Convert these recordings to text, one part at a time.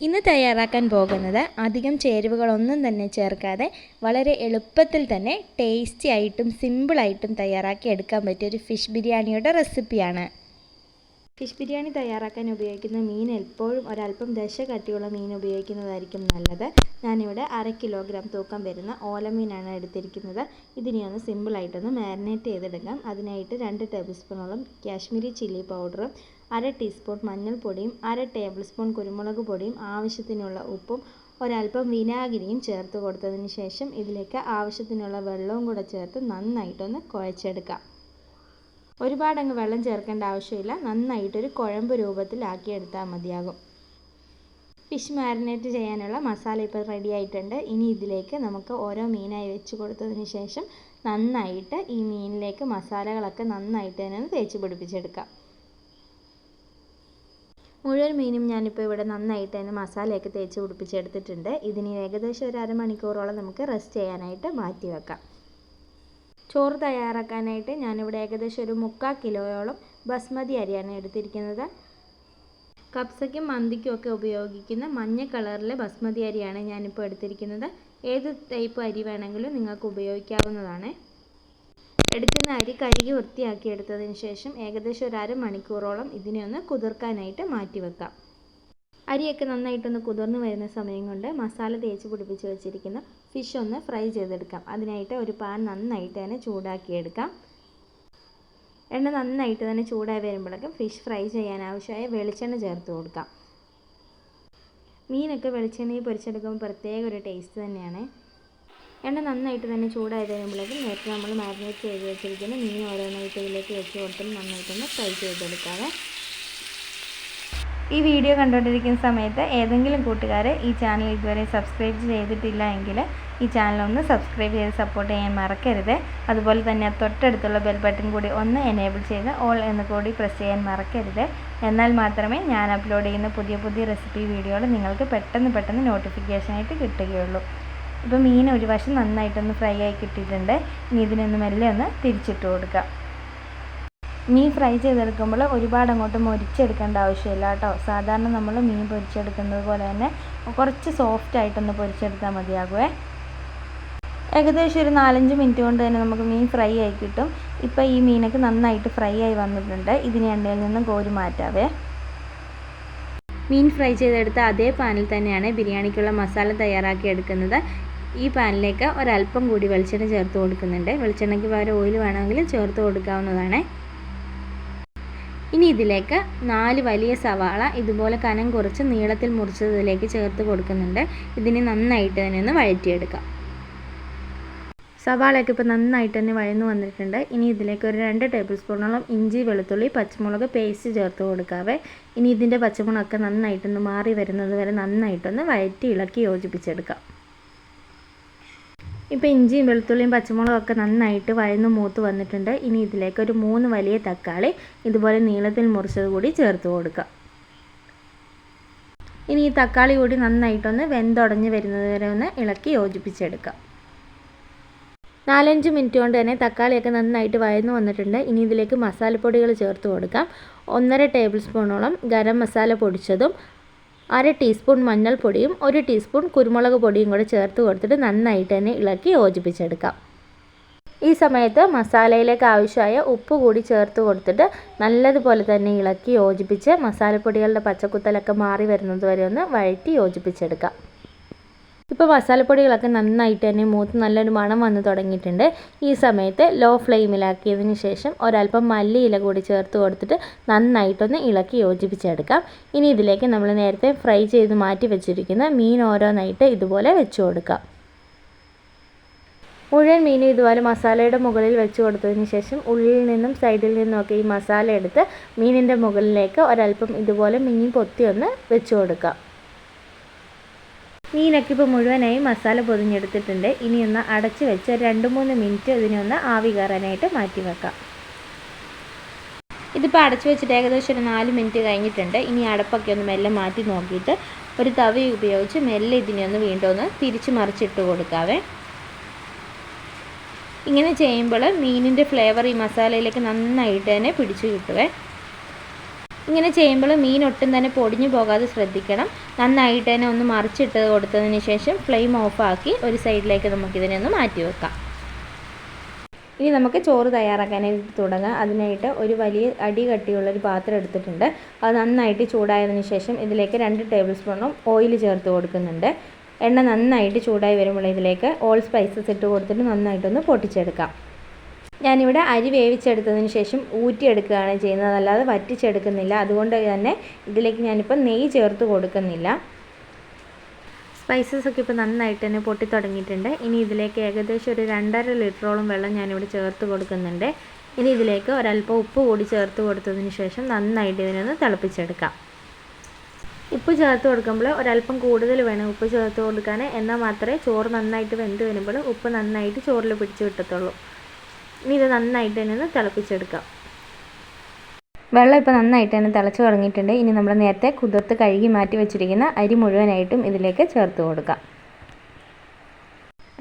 ഇന്ന് തയ്യാറാക്കാൻ പോകുന്നത് അധികം ചേരുവകളൊന്നും തന്നെ ചേർക്കാതെ വളരെ എളുപ്പത്തിൽ തന്നെ ടേസ്റ്റി ആയിട്ടും സിമ്പിളായിട്ടും തയ്യാറാക്കി എടുക്കാൻ പറ്റിയ ഒരു ഫിഷ് ബിരിയാണിയുടെ റെസിപ്പിയാണ് ഫിഷ് ബിരിയാണി തയ്യാറാക്കാൻ ഉപയോഗിക്കുന്ന മീൻ എപ്പോഴും ഒരല്പം ദശ കട്ടിയുള്ള മീൻ ഉപയോഗിക്കുന്നതായിരിക്കും നല്ലത്. ഞാനിവിടെ അര കിലോഗ്രാം തൂക്കം വരുന്ന ഓലമീനാണ് എടുത്തിരിക്കുന്നത്. ഇതിനെ ഒന്ന് സിമ്പിളായിട്ടൊന്ന് മാരിനേറ്റ് ചെയ്തെടുക്കാം. അതിനായിട്ട് രണ്ട് ടേബിൾ സ്പൂണോളം കാശ്മീരി ചില്ലി പൗഡറും അര ടീസ്പൂൺ മഞ്ഞൾപ്പൊടിയും അര ടേബിൾ സ്പൂൺ കുരുമുളക് പൊടിയും ആവശ്യത്തിനുള്ള ഉപ്പും ഒരല്പം വിനാഗിരിയും ചേർത്ത് കൊടുത്തതിന് ശേഷം ഇതിലേക്ക് ആവശ്യത്തിനുള്ള വെള്ളവും കൂടെ ചേർത്ത് നന്നായിട്ടൊന്ന് കുഴച്ചെടുക്കാം. ഒരുപാടങ്ങ് വെള്ളം ചേർക്കേണ്ട ആവശ്യമില്ല. നന്നായിട്ടൊരു കുഴമ്പ് രൂപത്തിലാക്കിയെടുത്താൽ മതിയാകും. ഫിഷ് മാരിനേറ്റ് ചെയ്യാനുള്ള മസാല ഇപ്പോൾ റെഡി ആയിട്ടുണ്ട്. ഇനി ഇതിലേക്ക് നമുക്ക് ഓരോ മീനായി വെച്ച് കൊടുത്തതിന് ശേഷം നന്നായിട്ട് ഈ മീനിലേക്ക് മസാലകളൊക്കെ നന്നായിട്ട് തന്നെ തേച്ച് പിടിപ്പിച്ചെടുക്കാം. മുഴുവൻ മീനും ഞാനിപ്പോൾ ഇവിടെ നന്നായിട്ട് അതിന് മസാലയൊക്കെ തേച്ച് പിടിപ്പിച്ചെടുത്തിട്ടുണ്ട്. ഇതിന് ഏകദേശം ഒരു അരമണിക്കൂറോളം നമുക്ക് റെസ്റ്റ് ചെയ്യാനായിട്ട് മാറ്റി വെക്കാം. ചോറ് തയ്യാറാക്കാനായിട്ട് ഞാനിവിടെ ഏകദേശം ഒരു മുക്കാൽ കിലോയോളം ബസ്മതി അരിയാണ് എടുത്തിരിക്കുന്നത്. കപ്സയ്ക്കും മന്തിക്കും ഒക്കെ ഉപയോഗിക്കുന്ന മഞ്ഞ കളറിലെ ബസ്മതി അരിയാണ് ഞാനിപ്പോൾ എടുത്തിരിക്കുന്നത്. ഏത് ടൈപ്പ് അരി വേണമെങ്കിലും നിങ്ങൾക്ക് ഉപയോഗിക്കാവുന്നതാണ്. എടുക്കുന്ന അരി കഴുകി വൃത്തിയാക്കി എടുത്തതിന് ശേഷം ഏകദേശം ഒരു അരമണിക്കൂറോളം ഇതിനെ ഒന്ന് കുതിർക്കാനായിട്ട് മാറ്റി വെക്കാം. അരിയൊക്കെ നന്നായിട്ടൊന്ന് കുതിർന്നു വരുന്ന സമയം കൊണ്ട് മസാല തേച്ച് പിടിപ്പിച്ച് വെച്ചിരിക്കുന്ന ഫിഷ് ഒന്ന് ഫ്രൈ ചെയ്തെടുക്കാം. അതിനായിട്ട് ഒരു പാൻ നന്നായിട്ട് തന്നെ ചൂടാക്കിയെടുക്കാം എണ്ണ നന്നായിട്ട് തന്നെ ചൂടായി വരുമ്പോഴേക്കും ഫിഷ് ഫ്രൈ ചെയ്യാൻ ആവശ്യമായ വെളിച്ചെണ്ണ ചേർത്ത് കൊടുക്കാം. മീനൊക്കെ വെളിച്ചെണ്ണയിൽ പൊരിച്ചെടുക്കുമ്പോൾ പ്രത്യേക ഒരു ടേസ്റ്റ് തന്നെയാണ്. എണ്ണ നന്നായിട്ട് തന്നെ ചൂടായി കഴിയുമ്പോഴേക്കും നേരത്തെ നമ്മൾ മാരിനേറ്റ് ചെയ്ത് വെച്ചിരിക്കുന്ന മീൻ ഓരോന്നായിട്ട് ഇതിലേക്ക് വെച്ച് കൊടുത്തും നന്നായിട്ടൊന്ന് ഫ്രൈ ചെയ്തെടുക്കാതെ ഈ വീഡിയോ കണ്ടുകൊണ്ടിരിക്കുന്ന സമയത്ത് ഏതെങ്കിലും കൂട്ടുകാർ ഈ ചാനൽ ഇതുവരെ സബ്സ്ക്രൈബ് ചെയ്തിട്ടില്ല എങ്കിൽ ഈ ചാനൽ ഒന്ന് സബ്സ്ക്രൈബ് ചെയ്ത് സപ്പോർട്ട് ചെയ്യാൻ മറക്കരുത്. അതുപോലെ തന്നെ തൊട്ടടുത്തുള്ള ബെൽ ബട്ടൺ കൂടി ഒന്ന് എനേബിൾ ചെയ്ത് ഓൾ എന്ന് കൂടി പ്രസ് ചെയ്യാൻ മറക്കരുത്. എന്നാൽ മാത്രമേ ഞാൻ അപ്ലോഡ് ചെയ്യുന്ന പുതിയ പുതിയ റെസിപ്പി വീഡിയോകൾ നിങ്ങൾക്ക് പെട്ടെന്ന് പെട്ടെന്ന് നോട്ടിഫിക്കേഷനായിട്ട് കിട്ടുകയുള്ളൂ. ഇപ്പോൾ മീൻ ഒരു വശം നന്നായിട്ടൊന്ന് ഫ്രൈ ആയി കിട്ടിയിട്ടുണ്ട്. ഇനി ഇതിനൊന്ന് മെല്ലെ ഒന്ന് തിരിച്ചിട്ട് കൊടുക്കുക മീൻ ഫ്രൈ ചെയ്തെടുക്കുമ്പോൾ ഒരുപാട് അങ്ങോട്ട് മൊരിച്ചെടുക്കേണ്ട ആവശ്യമില്ല കേട്ടോ. സാധാരണ നമ്മൾ മീൻ പൊരിച്ചെടുക്കുന്നത് പോലെ തന്നെ കുറച്ച് സോഫ്റ്റ് ആയിട്ടൊന്ന് പൊരിച്ചെടുത്താൽ മതിയാകുമേ ഏകദേശം ഒരു നാലഞ്ച് മിനിറ്റ് കൊണ്ട് തന്നെ നമുക്ക് മീൻ ഫ്രൈ ആയി കിട്ടും. ഇപ്പോൾ ഈ മീനൊക്കെ നന്നായിട്ട് ഫ്രൈ ആയി വന്നിട്ടുണ്ട്. ഇതിനെ എണ്ണയിൽ നിന്നും കോരി മാറ്റാവേ. മീൻ ഫ്രൈ ചെയ്തെടുത്ത അതേ പാനിൽ തന്നെയാണ് ബിരിയാണിക്കുള്ള മസാല തയ്യാറാക്കി എടുക്കുന്നത്. ഈ പാനിലേക്ക് ഒരല്പം കൂടി വെളിച്ചെണ്ണ ചേർത്ത് കൊടുക്കുന്നുണ്ട്. വെളിച്ചെണ്ണയ്ക്ക് പകരം ഓയിൽ വേണമെങ്കിൽ ചേർത്ത് കൊടുക്കാവുന്നതാണ്. ഇനി ഇതിലേക്ക് നാല് വലിയ സവാള ഇതുപോലെ കനം കുറച്ച് നീളത്തിൽ മുറിച്ചതിലേക്ക് ചേർത്ത് കൊടുക്കുന്നുണ്ട്. ഇതിനെ നന്നായിട്ട് തന്നെ ഒന്ന് വഴറ്റിയെടുക്കാം. സവാളയൊക്കെ ഇപ്പോൾ നന്നായിട്ട് തന്നെ വഴന്നു വന്നിട്ടുണ്ട്. ഇനി ഇതിലേക്ക് ഒരു രണ്ട് ടേബിൾ സ്പൂണോളം ഇഞ്ചി വെളുത്തുള്ളി പച്ചമുളക് പേസ്റ്റ് ചേർത്ത് കൊടുക്കാവേ. ഇനി ഇതിന്റെ പച്ചമുളകൊക്കെ നന്നായിട്ടൊന്ന് മാറി വരുന്നത് വരെ നന്നായിട്ടൊന്ന് വഴറ്റി ഇളക്കി യോജിപ്പിച്ചെടുക്കാം. ഇപ്പോൾ ഇഞ്ചിയും വെളുത്തുള്ളിയും പച്ചമുളകും ഒക്കെ നന്നായിട്ട് വഴന്ന് മൂത്ത് വന്നിട്ടുണ്ട്. ഇനി ഇതിലേക്ക് ഒരു മൂന്ന് വലിയ തക്കാളി ഇതുപോലെ നീളത്തിൽ മുറിച്ചത് കൂടി ചേർത്ത് കൊടുക്കുക ഇനി ഈ തക്കാളി കൂടി നന്നായിട്ടൊന്ന് വെന്തുടഞ്ഞ് വരുന്നത് വരെ ഒന്ന് ഇളക്കി യോജിപ്പിച്ചെടുക്കാം. നാലഞ്ച് മിനിറ്റ് കൊണ്ട് തന്നെ തക്കാളിയൊക്കെ നന്നായിട്ട് വഴന്നു വന്നിട്ടുണ്ട്. ഇനി ഇതിലേക്ക് മസാലപ്പൊടികൾ ചേർത്ത് കൊടുക്കാം. ഒന്നര ടേബിൾ സ്പൂണോളം ഗരം മസാല പൊടിച്ചതും അര ടീസ്പൂൺ മഞ്ഞൾപ്പൊടിയും ഒരു ടീസ്പൂൺ കുരുമുളക് പൊടിയും കൂടെ ചേർത്ത് കൊടുത്തിട്ട് നന്നായിട്ട് തന്നെ ഇളക്കി യോജിപ്പിച്ചെടുക്കാം. ഈ സമയത്ത് മസാലയിലേക്ക് ആവശ്യമായ ഉപ്പ് കൂടി ചേർത്ത് കൊടുത്തിട്ട് നല്ലതുപോലെ തന്നെ ഇളക്കി യോജിപ്പിച്ച് മസാലപ്പൊടികളുടെ പച്ചക്കുത്തലൊക്കെ മാറി വരുന്നത് വരെ ഒന്ന് വഴറ്റി യോജിപ്പിച്ചെടുക്കാം. ഇപ്പോൾ മസാലപ്പൊടികളൊക്കെ നന്നായിട്ട് തന്നെ മൂത്ത് നല്ലൊരു മണം വന്ന് തുടങ്ങിയിട്ടുണ്ട്. ഈ സമയത്ത് ലോ ഫ്ലെയിമിലാക്കിയതിന് ശേഷം ഒരല്പം മല്ലിയില കൂടി ചേർത്ത് കൊടുത്തിട്ട് നന്നായിട്ടൊന്ന് ഇളക്കി യോജിപ്പിച്ചെടുക്കാം. ഇനി ഇതിലേക്ക് നമ്മൾ നേരത്തെ ഫ്രൈ ചെയ്ത് മാറ്റി വെച്ചിരിക്കുന്ന മീൻ ഓരോന്നായിട്ട് ഇതുപോലെ വെച്ച് കൊടുക്കാം. മുഴുവൻ മീനും ഇതുപോലെ മസാലയുടെ മുകളിൽ വെച്ച് കൊടുത്തതിന് ശേഷം ഉള്ളിൽ നിന്നും സൈഡിൽ നിന്നുമൊക്കെ ഈ മസാല എടുത്ത് മീനിന്റെ മുകളിലേക്ക് ഒരല്പം ഇതുപോലെ മീൻ പൊത്തി ഒന്ന് വെച്ച് കൊടുക്കാം. മീനൊക്കെ ഇപ്പോൾ മുഴുവനായി മസാല പൊതിഞ്ഞെടുത്തിട്ടുണ്ട്. ഇനി ഒന്ന് അടച്ച് വെച്ച് രണ്ട് മൂന്ന് മിനിറ്റ് ഇതിനൊന്ന് ആവി കയറാനായിട്ട് മാറ്റി വെക്കാം. ഇതിപ്പോൾ അടച്ചു വെച്ചിട്ട് ഏകദേശം ഒരു നാല് മിനിറ്റ് കഴിഞ്ഞിട്ടുണ്ട്. ഇനി അടപ്പൊക്കെ ഒന്ന് മെല്ലെ മാറ്റി നോക്കിയിട്ട് ഒരു തവി ഉപയോഗിച്ച് മെല്ലെ ഇതിനെ ഒന്ന് വീണ്ടും ഒന്ന് തിരിച്ച് മറിച്ചിട്ട് കൊടുക്കാവേ. ഇങ്ങനെ ചെയ്യുമ്പോൾ മീനിന്റെ ഫ്ലേവർ ഈ മസാലയിലേക്ക് നന്നായിട്ട് തന്നെ പിടിച്ചു കിട്ടുവേ. ഇങ്ങനെ ചെയ്യുമ്പോൾ മീൻ ഒട്ടും തന്നെ പൊടിഞ്ഞു പോകാതെ ശ്രദ്ധിക്കണം. നന്നായിട്ട് തന്നെ ഒന്ന് മറിച്ചിട്ട് കൊടുത്തതിന് ശേഷം ഫ്ലെയിം ഓഫാക്കി ഒരു സൈഡിലേക്ക് നമുക്കിതിനെ ഒന്ന് മാറ്റി വെക്കാം. ഇനി നമുക്ക് ചോറ് തയ്യാറാക്കാനായിട്ട് തുടങ്ങാം. അതിനായിട്ട് ഒരു വലിയ അടി കട്ടിയുള്ളൊരു പാത്രം എടുത്തിട്ടുണ്ട്. അത് നന്നായിട്ട് ചൂടായതിനു ശേഷം ഇതിലേക്ക് രണ്ട് ടേബിൾ സ്പൂണും ഓയിൽ ചേർത്ത് കൊടുക്കുന്നുണ്ട്. എണ്ണ നന്നായിട്ട് ചൂടായി വരുമ്പോൾ ഇതിലേക്ക് ഓൾ സ്പൈസസ് ഇട്ട് കൊടുത്തിട്ട് നന്നായിട്ടൊന്ന് പൊട്ടിച്ചെടുക്കാം. ഞാനിവിടെ അരി വേവിച്ചെടുത്തതിന് ശേഷം ഊറ്റിയെടുക്കുകയാണ് ചെയ്യുന്നത്. അല്ലാതെ വറ്റിച്ചെടുക്കുന്നില്ല. അതുകൊണ്ട് തന്നെ ഇതിലേക്ക് ഞാനിപ്പോൾ നെയ്യ് ചേർത്ത് കൊടുക്കുന്നില്ല. സ്പൈസസ് ഒക്കെ ഇപ്പോൾ നന്നായിട്ട് തന്നെ പൊട്ടി തുടങ്ങിയിട്ടുണ്ട് ഇനി ഇതിലേക്ക് ഏകദേശം ഒരു രണ്ടര ലിറ്ററോളം വെള്ളം ഞാനിവിടെ ചേർത്ത് കൊടുക്കുന്നുണ്ട്. ഇനി ഇതിലേക്ക് ഒരല്പം ഉപ്പ് കൂടി ചേർത്ത് കൊടുത്തതിന് ശേഷം നന്നായിട്ട് ഇതിനൊന്ന് തിളപ്പിച്ചെടുക്കാം. ഉപ്പ് ചേർത്ത് കൊടുക്കുമ്പോൾ ഒരല്പം കൂടുതൽ വേണം ഉപ്പ് ചേർത്ത് കൊടുക്കാൻ. എന്നാൽ മാത്രമേ ചോറ് നന്നായിട്ട് വെന്ത് വരുമ്പോൾ ഉപ്പ് നന്നായിട്ട് ചോറിൽ പിടിച്ച് കിട്ടത്തുള്ളൂ. ഇനി ഇത് നന്നായിട്ട് തന്നെ ഒന്ന് തിളപ്പിച്ചെടുക്കാം. വെള്ളം ഇപ്പോൾ നന്നായിട്ട് തന്നെ തിളച്ച് തുടങ്ങിയിട്ടുണ്ട്. ഇനി നമ്മൾ നേരത്തെ കുതിർത്ത് കഴുകി മാറ്റി വെച്ചിരിക്കുന്ന അരി മുഴുവനായിട്ടും ഇതിലേക്ക് ചേർത്ത് കൊടുക്കാം.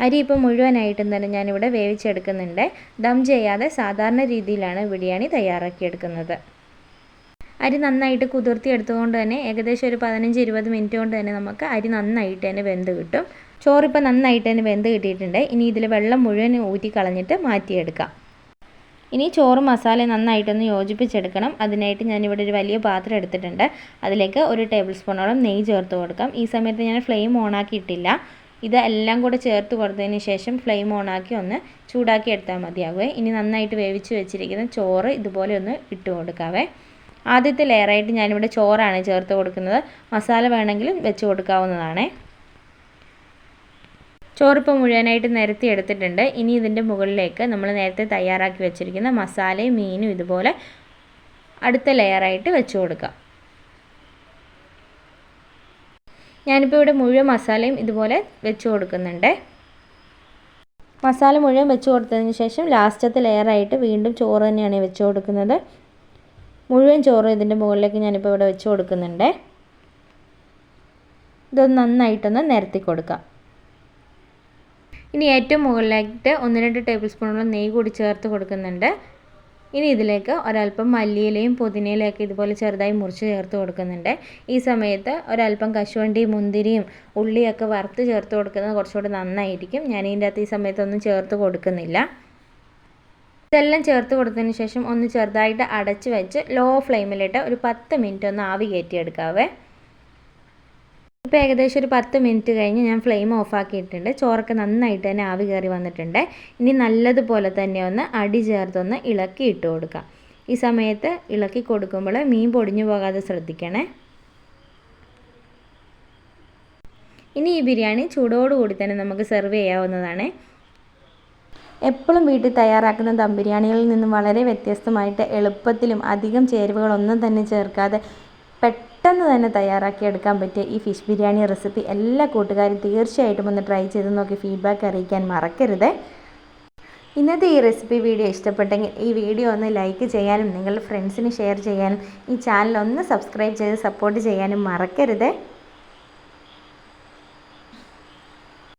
അരി ഇപ്പോൾ മുഴുവനായിട്ടും തന്നെ ഞാനിവിടെ വേവിച്ചെടുക്കുന്നുണ്ട്. ദം ചെയ്യാതെ സാധാരണ രീതിയിലാണ് ബിരിയാണി തയ്യാറാക്കിയെടുക്കുന്നത്. അരി നന്നായിട്ട് കുതിർത്തി എടുത്തുകൊണ്ട് തന്നെ ഏകദേശം ഒരു പതിനഞ്ച് ഇരുപത് മിനിറ്റ് കൊണ്ട് തന്നെ നമുക്ക് അരി നന്നായിട്ട് തന്നെ വെന്ത് കിട്ടും. ചോറിപ്പോൾ നന്നായിട്ട് തന്നെ വെന്ത് കിട്ടിയിട്ടുണ്ട്. ഇനി ഇതിൽ വെള്ളം മുഴുവൻ ഊറ്റി കളഞ്ഞിട്ട് മാറ്റിയെടുക്കാം. ഇനി ചോറ് മസാല നന്നായിട്ടൊന്ന് യോജിപ്പിച്ചെടുക്കണം. അതിനായിട്ട് ഞാനിവിടെ ഒരു വലിയ പാത്രം എടുത്തിട്ടുണ്ട്. അതിലേക്ക് ഒരു ടേബിൾ സ്പൂണോളം നെയ്യ് ചേർത്ത് കൊടുക്കാം. ഈ സമയത്ത് ഞാൻ ഫ്ലെയിം ഓണാക്കിയിട്ടില്ല. ഇത് എല്ലാം കൂടെ ചേർത്ത് കൊടുത്തതിന് ശേഷം ഫ്ലെയിം ഓണാക്കി ഒന്ന് ചൂടാക്കി എടുത്താൽ മതിയാകുമേ ഇനി നന്നായിട്ട് വേവിച്ച് വെച്ചിരിക്കുന്ന ചോറ് ഇതുപോലെ ഒന്ന് ഇട്ട് കൊടുക്കാവേ. ആദ്യത്തെ ലെയറായിട്ട് ഞാനിവിടെ ചോറാണ് ചേർത്ത് കൊടുക്കുന്നത്. മസാല വേണമെങ്കിലും വെച്ച് കൊടുക്കാവുന്നതാണ്. ചോറിപ്പോൾ മുഴുവനായിട്ട് നിരത്തി എടുത്തിട്ടുണ്ട്. ഇനി ഇതിന്റെ മുകളിലേക്ക് നമ്മൾ നേരത്തെ തയ്യാറാക്കി വെച്ചിരിക്കുന്ന മസാലയും മീനും ഇതുപോലെ അടുത്ത ലെയറായിട്ട് വെച്ച് കൊടുക്കാം. ഞാനിപ്പോൾ ഇവിടെ മുഴുവൻ മസാലയും ഇതുപോലെ വെച്ച് കൊടുക്കുന്നുണ്ട്. മസാല മുഴുവൻ വെച്ച് കൊടുത്തതിന് ശേഷം ലാസ്റ്റത്തെ ലെയറായിട്ട് വീണ്ടും ചോറ് തന്നെയാണ് വെച്ച് കൊടുക്കുന്നത്. മുഴുവൻ ചോറ് ഇതിന്റെ മുകളിലേക്ക് ഞാനിപ്പോൾ ഇവിടെ വെച്ച് കൊടുക്കുന്നുണ്ട്. ഇതൊന്ന് നന്നായിട്ടൊന്ന് നിരത്തി കൊടുക്കാം. ഇനി ഏറ്റവും മുകളിലായിട്ട് ഒന്ന് രണ്ട് ടേബിൾ സ്പൂണോളം നെയ്യ് കൂടി ചേർത്ത് കൊടുക്കുന്നുണ്ട്. ഇനി ഇതിലേക്ക് ഒരല്പം മല്ലിയിലയും പുതിനയിലയൊക്കെ ഇതുപോലെ ചെറുതായി മുറിച്ച് ചേർത്ത് കൊടുക്കുന്നുണ്ട്. ഈ സമയത്ത് ഒരല്പം കശുവണ്ടി മുന്തിരിയും ഉള്ളിയൊക്കെ വറുത്ത് ചേർത്ത് കൊടുക്കുന്നത് കുറച്ചുകൂടി നന്നായിരിക്കും. ഞാൻ ഇതിന്റെ അകത്ത് ഈ സമയത്തൊന്നും ചേർത്ത് കൊടുക്കുന്നില്ല. ഇതെല്ലാം ചേർത്ത് കൊടുത്തതിന് ശേഷം ഒന്ന് ചെറുതായിട്ട് അടച്ച് വെച്ച് ലോ ഫ്ലെയിമിലിട്ട് ഒരു പത്ത് മിനിറ്റ് ഒന്ന് ആവി കയറ്റിയെടുക്കാവേ. ഇപ്പോൾ ഏകദേശം ഒരു പത്ത് മിനിറ്റ് കഴിഞ്ഞ് ഞാൻ ഫ്ലെയിം ഓഫാക്കിയിട്ടുണ്ട് ചോറൊക്കെ നന്നായിട്ട് തന്നെ ആവി കയറി വന്നിട്ടുണ്ട്. ഇനി നല്ലതുപോലെ തന്നെ ഒന്ന് അടി ചേർത്തൊന്ന് ഇളക്കി ഇട്ട് കൊടുക്കാം. ഈ സമയത്ത് ഇളക്കി കൊടുക്കുമ്പോൾ മീൻ പൊടിഞ്ഞു പോകാതെ ശ്രദ്ധിക്കണേ. ഇനി ഈ ബിരിയാണി ചൂടോടുകൂടി തന്നെ നമുക്ക് സെർവ് ചെയ്യാവുന്നതാണ്. എപ്പോഴും വീട്ടിൽ തയ്യാറാക്കുന്ന ദം ബിരിയാണികളിൽ നിന്നും വളരെ വ്യത്യസ്തമായിട്ട് എളുപ്പത്തിലും അധികം ചേരുവകളൊന്നും തന്നെ ചേർക്കാതെ പെട്ടെന്ന് തന്നെ തയ്യാറാക്കിയെടുക്കാൻ പറ്റിയ ഈ ഫിഷ് ബിരിയാണി റെസിപ്പി എല്ലാ കൂട്ടുകാരും തീർച്ചയായിട്ടും ഒന്ന് ട്രൈ ചെയ്ത് നോക്കി ഫീഡ്ബാക്ക് അറിയിക്കാൻ മറക്കരുത്. ഇന്നത്തെ ഈ റെസിപ്പി വീഡിയോ ഇഷ്ടപ്പെട്ടെങ്കിൽ ഈ വീഡിയോ ഒന്ന് ലൈക്ക് ചെയ്യാനും നിങ്ങളുടെ ഫ്രണ്ട്സിന് ഷെയർ ചെയ്യാനും ഈ ചാനൽ ഒന്ന് സബ്സ്ക്രൈബ് ചെയ്ത് സപ്പോർട്ട് ചെയ്യാനും മറക്കരുത്.